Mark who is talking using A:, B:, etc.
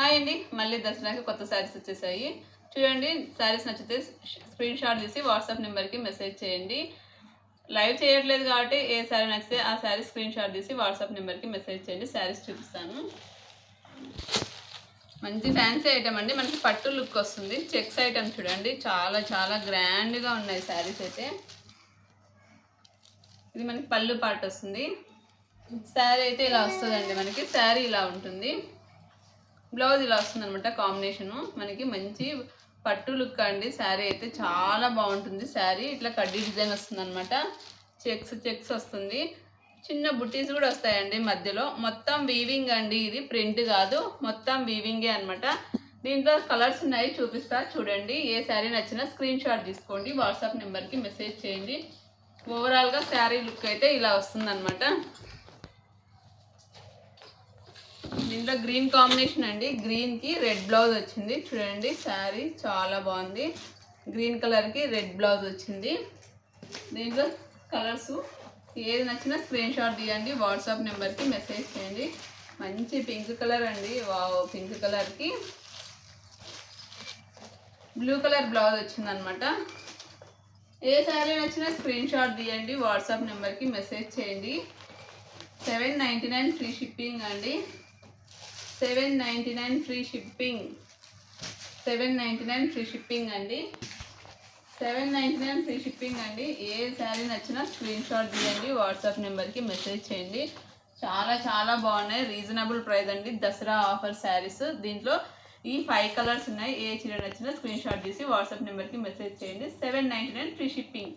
A: Hi అండి. మళ్ళీ దసరాకి కొత్త శారీస్ వచ్చేసాయి. చూడండి శారీస్ నచ్చితే స్క్రీన్ షాట్ తీసి వాట్సాప్ నెంబర్కి మెసేజ్ చేయండి. లైవ్ చేయట్లేదు కాబట్టి ఏ శారీ నచ్చితే ఆ శారీ స్క్రీన్ షాట్ తీసి వాట్సాప్ నెంబర్కి మెసేజ్ చేయండి. శారీస్ చూపిస్తాను. మంచి ఫ్యాన్సీ ఐటమ్ అండి. మనకి పట్టు లుక్ వస్తుంది. చెక్స్ ఐటమ్ చూడండి. చాలా చాలా గ్రాండ్గా ఉన్నాయి శారీస్ అయితే. ఇది మనకి పళ్ళు పాట వస్తుంది. శారీ అయితే ఇలా వస్తుందండి మనకి. శారీ ఇలా ఉంటుంది. బ్లౌజ్ ఇలా వస్తుంది అనమాట కాంబినేషను మనకి మంచి పట్టు లుక్ అండి. శారీ అయితే చాలా బాగుంటుంది. శారీ ఇట్లా కడ్డీ డిజైన్ వస్తుంది అనమాట చెక్స్ చెక్స్ వస్తుంది. చిన్న బుట్టీస్ కూడా వస్తాయండి మధ్యలో. మొత్తం వీవింగ్ అండి ఇది. ప్రింట్ కాదు. మొత్తం వీవింగే అనమాట దీంట్లో కలర్స్ ఉన్నాయి చూపిస్తా చూడండి. ఏ శారీ నచ్చినా స్క్రీన్ షాట్ తీసుకోండి. వాట్సాప్ నెంబర్కి మెసేజ్ చేయండి. ఓవరాల్గా శారీ లుక్ అయితే ఇలా వస్తుందన్నమాట. దీంట్లో గ్రీన్ కాంబినేషన్ అండి. గ్రీన్కి రెడ్ బ్లౌజ్ వచ్చింది. చూడండి శారీ చాలా బాగుంది. గ్రీన్ కలర్కి రెడ్ బ్లౌజ్ వచ్చింది. దీంట్లో కలర్స్ ఏది నచ్చినా స్క్రీన్ షాట్ తీయండి. వాట్సాప్ నెంబర్కి మెసేజ్ చేయండి. మంచి పింక్ కలర్ అండి. వావ్ పింక్ కలర్కి. బ్లూ కలర్ బ్లౌజ్ వచ్చిందనమాట. ఏ శారీ నచ్చినా స్క్రీన్ షాట్ తీయండి. వాట్సాప్ నెంబర్కి మెసేజ్ చేయండి. Seven ninety nine free shipping అండి. Seven ninety nine free shipping. Seven ninety nine free shipping అండి. Seven ninety nine free shipping అండి. ఏ శారీ నచ్చినా స్క్రీన్ షాట్ తీయండి వాట్సాప్ నెంబర్కి మెసేజ్ చేయండి. చాలా చాలా బాగున్నాయి. రీజనబుల్ ప్రైస్ అండి. Dasara offer saris. దీంట్లో ఈ ఫైవ్ కలర్స్ ఉన్నాయి. ఏ చీర నచ్చినా స్క్రీన్ షాట్ తీసి వాట్సాప్ నెంబర్కి మెసేజ్ చేయండి. Seven ninety nine free shipping.